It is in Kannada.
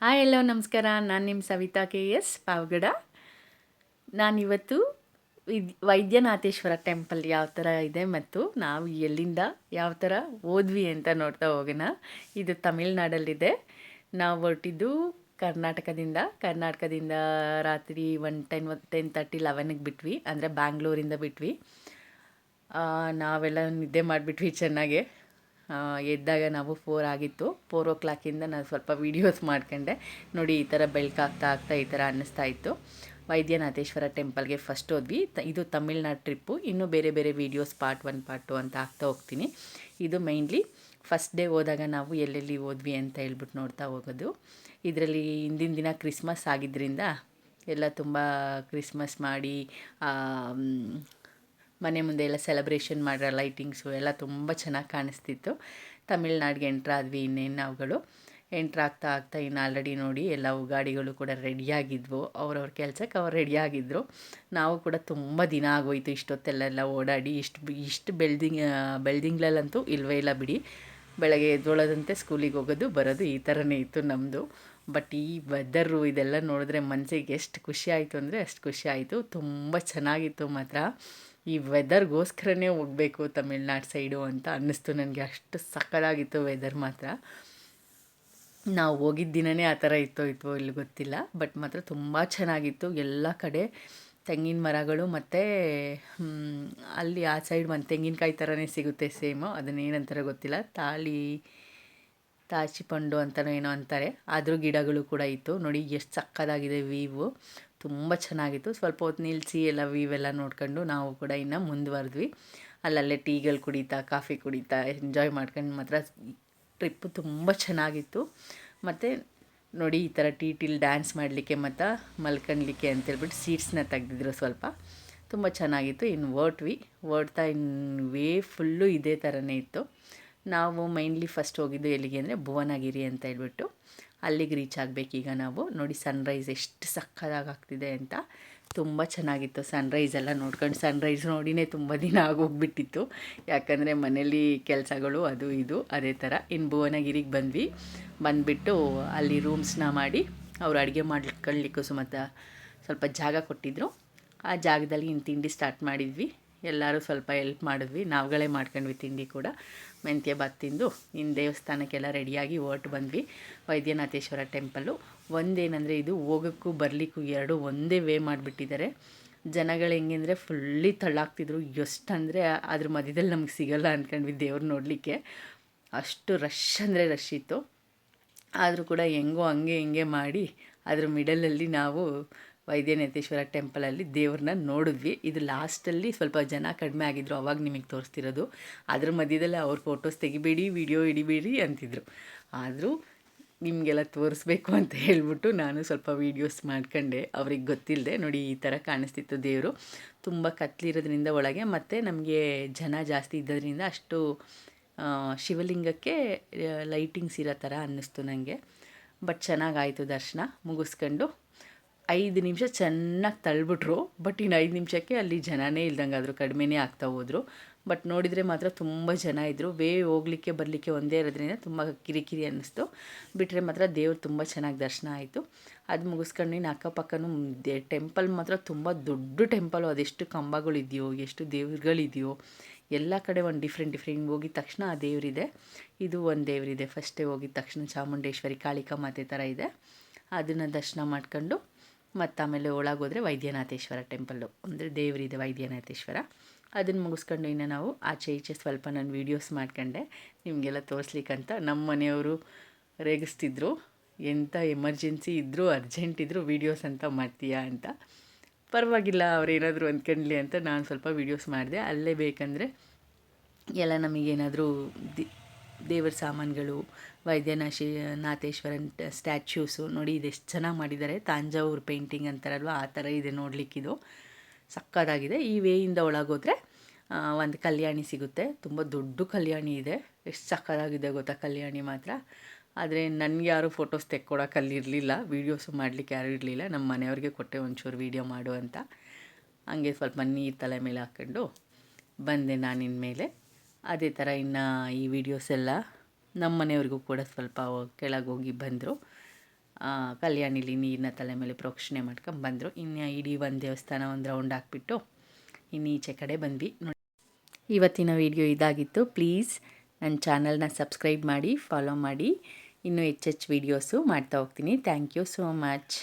ಹಾಯ್, ಎಲ್ಲೋ ನಮಸ್ಕಾರ. ನಾನು ನಿಮ್ಮ ಸವಿತಾ ಕೆ ಎಸ್ ಪಾವಗಡ. ನಾನಿವತ್ತು ವಿದ್ ವೈದ್ಯನಾಥೇಶ್ವರ ಟೆಂಪಲ್ ಯಾವ ಥರ ಇದೆ ಮತ್ತು ನಾವು ಎಲ್ಲಿಂದ ಯಾವ ಥರ ಓದ್ವಿ ಅಂತ ನೋಡ್ತಾ ಹೋಗೋಣ. ಇದು ತಮಿಳ್ನಾಡಲ್ಲಿದೆ. ನಾವು ಹೊರಟಿದ್ದು ಕರ್ನಾಟಕದಿಂದ. ಕರ್ನಾಟಕದಿಂದ ರಾತ್ರಿ ಒನ್ ಟೆನ್ ಟೆನ್ ತರ್ಟಿ, ಲೆವೆನಿಗೆ ಬಿಟ್ವಿ. ಅಂದರೆ ಬ್ಯಾಂಗ್ಳೂರಿಂದ ಬಿಟ್ವಿ. ನಾವೆಲ್ಲ ನಿದ್ದೆ ಮಾಡಿಬಿಟ್ವಿ ಚೆನ್ನಾಗೆ. ಎದ್ದಾಗ ನಾವು ಫೋರ್ ಆಗಿತ್ತು. ಫೋರ್ ಓ ಕ್ಲಾಕಿಂದ ನಾನು ಸ್ವಲ್ಪ ವೀಡಿಯೋಸ್ ಮಾಡ್ಕೊಂಡೆ. ನೋಡಿ, ಈ ಥರ ಬೆಳಕಾಗ್ತಾ ಆಗ್ತಾ ಈ ಥರ ಅನ್ನಿಸ್ತಾ ಇತ್ತು. ವೈದ್ಯನಾಥೇಶ್ವರ ಟೆಂಪಲ್ಗೆ ಫಸ್ಟ್ ಹೋದ್ವಿ. ಇದು ತಮಿಳ್ನಾಡು ಟ್ರಿಪ್ಪು ಇನ್ನೂ ಬೇರೆ ಬೇರೆ videos part one part two ಅಂತ ಆಗ್ತಾ ಹೋಗ್ತೀನಿ. ಇದು ಮೈನ್ಲಿ ಫಸ್ಟ್ ಡೇ ಹೋದಾಗ ನಾವು ಎಲ್ಲೆಲ್ಲಿ ಹೋದ್ವಿ ಅಂತ ಹೇಳ್ಬಿಟ್ಟು ನೋಡ್ತಾ ಹೋಗೋದು. ಇದರಲ್ಲಿ ಹಿಂದಿನ ದಿನ ಕ್ರಿಸ್ಮಸ್ ಆಗಿದ್ದರಿಂದ ಎಲ್ಲ ತುಂಬ ಕ್ರಿಸ್ಮಸ್ ಮಾಡಿ ಮನೆ ಮುಂದೆ ಎಲ್ಲ ಸೆಲೆಬ್ರೇಷನ್ ಮಾಡಿರೋ ಲೈಟಿಂಗ್ಸು ಎಲ್ಲ ತುಂಬ ಚೆನ್ನಾಗಿ ಕಾಣಿಸ್ತಿತ್ತು. ತಮಿಳ್ನಾಡಿಗೆ ಎಂಟ್ರ್ ಆದ್ವಿ ಇನ್ನೇನು ನಾವುಗಳು. ಎಂಟ್ರ್ ಆಗ್ತಾ ಆಗ್ತಾ ಇನ್ನು ಆಲ್ರೆಡಿ ನೋಡಿ ಎಲ್ಲ ಗಾಡಿಗಳು ಕೂಡ ರೆಡಿಯಾಗಿದ್ವು ಅವ್ರವ್ರ ಕೆಲಸಕ್ಕೆ ಅವ್ರು ರೆಡಿಯಾಗಿದ್ದರು ನಾವು ಕೂಡ ತುಂಬ ದಿನ ಆಗೋಯ್ತು ಇಷ್ಟೊತ್ತೆಲ್ಲ ಓಡಾಡಿ. ಇಷ್ಟು ಇಷ್ಟು ಬೆಳ್ದಿಂಗ್ ಬೆಳ್ದಿಂಗ್ಳಲ್ಲಂತೂ ಇಲ್ವೇ ಇಲ್ಲ ಬಿಡಿ. ಬೆಳಗ್ಗೆ ಎದ್ದೊಳದಂತೆ ಸ್ಕೂಲಿಗೆ ಹೋಗೋದು, ಬರೋದು ಈ ಥರನೇ ಇತ್ತು ನಮ್ಮದು ಬಟ್ ಈ ವೆದರು ಇದೆಲ್ಲ ನೋಡಿದ್ರೆ ಮನಸ್ಸಿಗೆ ಎಷ್ಟು ಖುಷಿ ಆಯಿತು ಅಂದರೆ ಅಷ್ಟು ಖುಷಿ ಆಯಿತು. ತುಂಬ ಚೆನ್ನಾಗಿತ್ತು ಮಾತ್ರ. ಈ ವೆದರ್ಗೋಸ್ಕರನೇ ಹೋಗಬೇಕು ತಮಿಳ್ನಾಡು ಸೈಡು ಅಂತ ಅನ್ನಿಸ್ತು ನನಗೆ. ಅಷ್ಟು ಸಕ್ಕದಾಗಿತ್ತು ವೆದರ್ ಮಾತ್ರ. ನಾವು ಹೋಗಿದ್ದ ದಿನವೇ ಆ ಥರ ಇತ್ತೋ ಇತ್ತೋ ಇಲ್ಲಿ ಗೊತ್ತಿಲ್ಲ. ಬಟ್ ಮಾತ್ರ ತುಂಬ ಚೆನ್ನಾಗಿತ್ತು. ಎಲ್ಲ ಕಡೆ ತೆಂಗಿನ ಮರಗಳು ಮತ್ತು ಅಲ್ಲಿ ಆ ಸೈಡ್ ಒಂದು ತೆಂಗಿನಕಾಯಿ ಥರನೇ ಸಿಗುತ್ತೆ ಸೇಮು ಅದನ್ನೇನಂತಾರೆ ಗೊತ್ತಿಲ್ಲ. ತಾಳಿ ತಾಚಿ ಪಂಡು ಅಂತಲೋ ಏನೋ ಅಂತಾರೆ. ಆದರೂ ಗಿಡಗಳು ಕೂಡ ಇತ್ತು. ನೋಡಿ, ಎಷ್ಟು ಸಕ್ಕದಾಗಿದೆ ವೀವು ತುಂಬ ಚೆನ್ನಾಗಿತ್ತು. ಸ್ವಲ್ಪ ಹೊತ್ತು ನಿಲ್ಲಿಸಿ ಎಲ್ಲ ವೀವೆಲ್ಲ ನೋಡ್ಕೊಂಡು ನಾವು ಕೂಡ ಇನ್ನು ಮುಂದುವರೆದ್ವಿ. ಅಲ್ಲಲ್ಲೇ ಟೀಗಳು ಕುಡಿತಾ, ಕಾಫಿ ಕುಡಿತಾ ಎಂಜಾಯ್ ಮಾಡ್ಕೊಂಡು ಮಾತ್ರ ಟ್ರಿಪ್ಪು ತುಂಬ ಚೆನ್ನಾಗಿತ್ತು. ಮತ್ತು ನೋಡಿ ಈ ಥರ ಟೀ ಟೀಲ್ ಡ್ಯಾನ್ಸ್ ಮಾಡಲಿಕ್ಕೆ ಮತ್ತು ಮಲ್ಕೊಳ್ಲಿಕ್ಕೆ ಅಂತೇಳ್ಬಿಟ್ಟು ಸೀಟ್ಸ್ನ ತೆಗೆದಿದ್ರು ಸ್ವಲ್ಪ. ತುಂಬ ಚೆನ್ನಾಗಿತ್ತು. ಇನ್ನು ಓಟ್ವಿ ಓಡ್ತಾ ಇನ್ನು ವೇ ಫುಲ್ಲು ಇದೇ ಥರನೇ ಇತ್ತು. ನಾವು ಮೈನ್ಲಿ ಫಸ್ಟ್ ಹೋಗಿದ್ದು ಎಲ್ಲಿಗೆ ಅಂದರೆ ಭುವನಗಿರಿ ಅಂತ ಹೇಳ್ಬಿಟ್ಟು. ಅಲ್ಲಿಗೆ ರೀಚ್ ಆಗಬೇಕೀಗ ನಾವು ನೋಡಿ ಸನ್ರೈಸ್ ಎಷ್ಟು ಸಕ್ಕದಾಗಿ ಆಗ್ತಿದೆ ಅಂತ. ತುಂಬ ಚೆನ್ನಾಗಿತ್ತು ಸನ್ರೈಸ್ ಎಲ್ಲ ನೋಡ್ಕೊಂಡು. ಸನ್ರೈಸ್ ನೋಡಿನೇ ತುಂಬ ದಿನ ಆಗೋಗ್ಬಿಟ್ಟಿತ್ತು. ಯಾಕಂದರೆ ಮನೇಲಿ ಕೆಲಸಗಳು, ಅದು ಇದು, ಅದೇ ಥರ ಇನ್ನು ಭುವನಗಿರಿಗೆ ಬಂದ್ವಿ. ಬಂದುಬಿಟ್ಟು ಅಲ್ಲಿ ರೂಮ್ಸ್ನ ಮಾಡಿ ಅವರು ಅಡುಗೆ ಮಾಡ್ಕೊಳ್ಳಿಕ್ಕೂ ಸುಮತ ಸ್ವಲ್ಪ ಜಾಗ ಕೊಟ್ಟಿದ್ದರು ಆ ಜಾಗದಲ್ಲಿ ಇನ್ನು ತಿಂಡಿ ಸ್ಟಾರ್ಟ್ ಮಾಡಿದ್ವಿ. ಎಲ್ಲರೂ ಸ್ವಲ್ಪ ಹೆಲ್ಪ್ ಮಾಡಿದ್ವಿ. ನಾವುಗಳೇ ಮಾಡ್ಕೊಂಡ್ವಿ ತಿಂಡಿ ಕೂಡ. ಮೆಂತ್ಯ ಬಾತ್ ತಿಂದು ಇನ್ನು ದೇವಸ್ಥಾನಕ್ಕೆಲ್ಲ ರೆಡಿಯಾಗಿ ಹೊರ್ಟು ಬಂದ್ವಿ. ವೈದ್ಯನಾಥೇಶ್ವರ ಟೆಂಪಲ್ಲು ಒಂದೇನಂದರೆ ಇದು ಹೋಗೋಕ್ಕೂ ಬರಲಿಕ್ಕೂ ಎರಡು ಒಂದೇ ವೇ ಮಾಡಿಬಿಟ್ಟಿದ್ದಾರೆ. ಜನಗಳು ಹೆಂಗೆ ಅಂದರೆ ಫುಲ್ಲಿ ತಳ್ಳಾಗ್ತಿದ್ರು ಎಷ್ಟಂದರೆ ಅದ್ರ ಮಧ್ಯದಲ್ಲಿ ನಮ್ಗೆ ಸಿಗಲ್ಲ ಅಂದ್ಕೊಂಡ್ವಿ ದೇವ್ರು ನೋಡಲಿಕ್ಕೆ. ಅಷ್ಟು ರಶ್ ಅಂದರೆ ರಶ್ ಇತ್ತು. ಆದರೂ ಕೂಡ ಹೆಂಗೋ ಹಂಗೆ ಹಿಂಗೆ ಮಾಡಿ ಅದ್ರ ಮಿಡಲಲ್ಲಿ ನಾವು ವೈದ್ಯನಾಥೇಶ್ವರ ಟೆಂಪಲಲ್ಲಿ ದೇವ್ರನ್ನ ನೋಡಿದ್ವಿ. ಇದು ಲಾಸ್ಟಲ್ಲಿ ಸ್ವಲ್ಪ ಜನ ಕಡಿಮೆ ಆಗಿದ್ರು, ಅವಾಗ ನಿಮಗೆ ತೋರಿಸ್ತಿರೋದು. ಅದ್ರ ಮಧ್ಯದಲ್ಲಿ ಅವ್ರ ಫೋಟೋಸ್ ತೆಗಿಬೇಡಿ ವಿಡಿಯೋ ಹಿಡಿಬೇಡಿ ಅಂತಿದ್ರು. ಆದರೂ ನಿಮಗೆಲ್ಲ ತೋರಿಸ್ಬೇಕು ಅಂತ ಹೇಳ್ಬಿಟ್ಟು ನಾನು ಸ್ವಲ್ಪ ವೀಡಿಯೋಸ್ ಮಾಡ್ಕೊಂಡೆ. ಅವ್ರಿಗೆ ಗೊತ್ತಿಲ್ಲದೆ ನೋಡಿ ಈ ಥರ ಕಾಣಿಸ್ತಿತ್ತು ದೇವರು. ತುಂಬ ಕತ್ಲಿರೋದ್ರಿಂದ ಒಳಗೆ ಮತ್ತು ನಮಗೆ ಜನ ಜಾಸ್ತಿ ಇದ್ದದ್ರಿಂದ ಅಷ್ಟು ಶಿವಲಿಂಗಕ್ಕೆ ಲೈಟಿಂಗ್ಸ್ ಇರೋ ಥರ ಅನ್ನಿಸ್ತು ನನಗೆ ಬಟ್ ಚೆನ್ನಾಗಾಯಿತು ದರ್ಶನ. ಮುಗಿಸ್ಕೊಂಡು ಐದು ನಿಮಿಷ ಚೆನ್ನಾಗಿ ತಳ್ಬಿಟ್ರು, ಬಟ್ ಇನ್ನು ಐದು ನಿಮಿಷಕ್ಕೆ ಅಲ್ಲಿ ಜನನೇ ಇಲ್ದಂಗೆ ಆದರು ಕಡಿಮೆನೇ ಆಗ್ತಾ ಹೋದರು. ಬಟ್ ನೋಡಿದರೆ ಮಾತ್ರ ತುಂಬ ಜನ ಇದ್ದರು ವೇ ಹೋಗ್ಲಿಕ್ಕೆ ಬರಲಿಕ್ಕೆ ಒಂದೇ ಇರೋದ್ರಿಂದ ತುಂಬ ಕಿರಿಕಿರಿ ಅನ್ನಿಸ್ತು. ಬಿಟ್ಟರೆ ಮಾತ್ರ ದೇವ್ರು ತುಂಬ ಚೆನ್ನಾಗಿ ದರ್ಶನ ಆಯಿತು. ಅದು ಮುಗಿಸ್ಕೊಂಡು ಇನ್ನು ಅಕ್ಕಪಕ್ಕನೂ ದೇ ಟೆಂಪಲ್ ಮಾತ್ರ ತುಂಬ ದೊಡ್ಡ ಟೆಂಪಲು. ಅದೆಷ್ಟು ಕಂಬಗಳಿದೆಯೋ, ಎಷ್ಟು ದೇವ್ರುಗಳಿದೆಯೋ, ಎಲ್ಲ ಕಡೆ ಒಂದು ಡಿಫ್ರೆಂಟ್ ಡಿಫ್ರೆಂಟ್. ಹೋಗಿದ ತಕ್ಷಣ ಆ ದೇವರಿದೆ. ಇದು ಒಂದು ದೇವರಿದೆ. ಫಸ್ಟೇ ಹೋಗಿದ ತಕ್ಷಣ ಚಾಮುಂಡೇಶ್ವರಿ, ಕಾಳಿಕಾ ಮಾತೆ ಥರ ಇದೆ. ಅದನ್ನು ದರ್ಶನ ಮಾಡ್ಕೊಂಡು ಮತ್ತು ಆಮೇಲೆ ಒಳಗೋದ್ರೆ ವೈದ್ಯನಾಥೇಶ್ವರ ಟೆಂಪಲ್ಲು ಅಂದರೆ ದೇವರಿದೆ ವೈದ್ಯನಾಥೇಶ್ವರ. ಅದನ್ನು ಮುಗಿಸ್ಕೊಂಡು ಇನ್ನು ನಾವು ಆಚೆ ಈಚೆ ಸ್ವಲ್ಪ ನಾನು ವೀಡಿಯೋಸ್ ಮಾಡ್ಕೊಂಡೆ. ನಿಮಗೆಲ್ಲ ತೋರಿಸ್ಲಿಕ್ಕಂತ ನಮ್ಮ ಮನೆಯವರು ರೇಗಿಸ್ತಿದ್ರು. ಎಂಥ ಎಮರ್ಜೆನ್ಸಿ ಇದ್ದರೂ ಅರ್ಜೆಂಟ್ ಇದ್ದರೂ ವೀಡಿಯೋಸ್ ಅಂತ ಮಾಡ್ತೀಯಾ ಅಂತ. ಪರವಾಗಿಲ್ಲ, ಅವ್ರೇನಾದರೂ ಅಂದ್ಕೊಂಡ್ಲಿ ಅಂತ ನಾನು ಸ್ವಲ್ಪ ವೀಡಿಯೋಸ್ ಮಾಡಿದೆ. ಅಲ್ಲೇ ಬೇಕಂದರೆ ಎಲ್ಲ ನಮಗೇನಾದರೂ ದಿ ದೇವರ ಸಾಮಾನುಗಳು, ವೈದ್ಯನಾಶಿ, ನಾಥೇಶ್ವರನ್ ಸ್ಟ್ಯಾಚ್ಯೂಸು ನೋಡಿ ಇದೆಷ್ಟು ಚೆನ್ನಾಗಿ ಮಾಡಿದ್ದಾರೆ ತಾಂಜಾವೂರು ಪೇಂಟಿಂಗ್ ಅಂತಾರಲ್ವ? ಆ ಥರ ಇದೆ ನೋಡಲಿಕ್ಕಿದು. ಸಕ್ಕತ್ತಾಗಿದೆ. ಈ ವೇಯಿಂದ ಒಳಗೋದ್ರೆ ಒಂದು ಕಲ್ಯಾಣಿ ಸಿಗುತ್ತೆ. ತುಂಬ ದೊಡ್ಡ ಕಲ್ಯಾಣಿ ಇದೆ. ಎಷ್ಟು ಸಕ್ಕತ್ತಾಗಿದೆ ಗೊತ್ತಾ ಕಲ್ಯಾಣಿ ಮಾತ್ರ. ಆದರೆ ನನಗೆ ಯಾರು ಫೋಟೋಸ್ ತೆಕ್ಕೊಡೋಕೆ ಅಲ್ಲಿರಲಿಲ್ಲ. ವೀಡಿಯೋಸು ಮಾಡಲಿಕ್ಕೆ ಯಾರೂ ಇರಲಿಲ್ಲ. ನಮ್ಮ ಮನೆಯವ್ರಿಗೆ ಕೊಟ್ಟೆ ಒಂಚೂರು ವೀಡಿಯೋ ಮಾಡು ಅಂತ. ಹಂಗೆ ಸ್ವಲ್ಪ ನೀರು ತಲೆ ಮೇಲೆ ಹಾಕ್ಕೊಂಡು ಬಂದೆ ನಾನು ಇನ್ಮೇಲೆ ಅದೇ ಥರ ಇನ್ನು ಈ ವಿಡಿಯೋಸ್ ಎಲ್ಲ ನಮ್ಮ ಮನೆಯವ್ರಿಗೂ ಕೂಡ ಸ್ವಲ್ಪ ಕೆಳಗೆ ಹೋಗಿ ಬಂದರು. ಕಲ್ಯಾಣಿಲಿ ನೀರಿನ ತಲೆ ಮೇಲೆ ಪ್ರೋಕ್ಷಣೆ ಮಾಡ್ಕೊಂಡು ಬಂದರು. ಇನ್ನು ಇಡೀ ಒಂದು ದೇವಸ್ಥಾನ ಒಂದು ರೌಂಡ್ ಹಾಕ್ಬಿಟ್ಟು ಇನ್ನು ಈಚೆ ಕಡೆ ಬಂದ್ವಿ. ನೋಡಿ, ಇವತ್ತಿನ ವಿಡಿಯೋ ಇದಾಗಿತ್ತು. ಪ್ಲೀಸ್ ನನ್ನ ಚಾನಲ್ನ ಸಬ್ಸ್ಕ್ರೈಬ್ ಮಾಡಿ ಫಾಲೋ ಮಾಡಿ. ಇನ್ನೂ ಹೆಚ್ಚೆಚ್ಚು ವೀಡಿಯೋಸು ಮಾಡ್ತಾ ಹೋಗ್ತೀನಿ. Thank you so much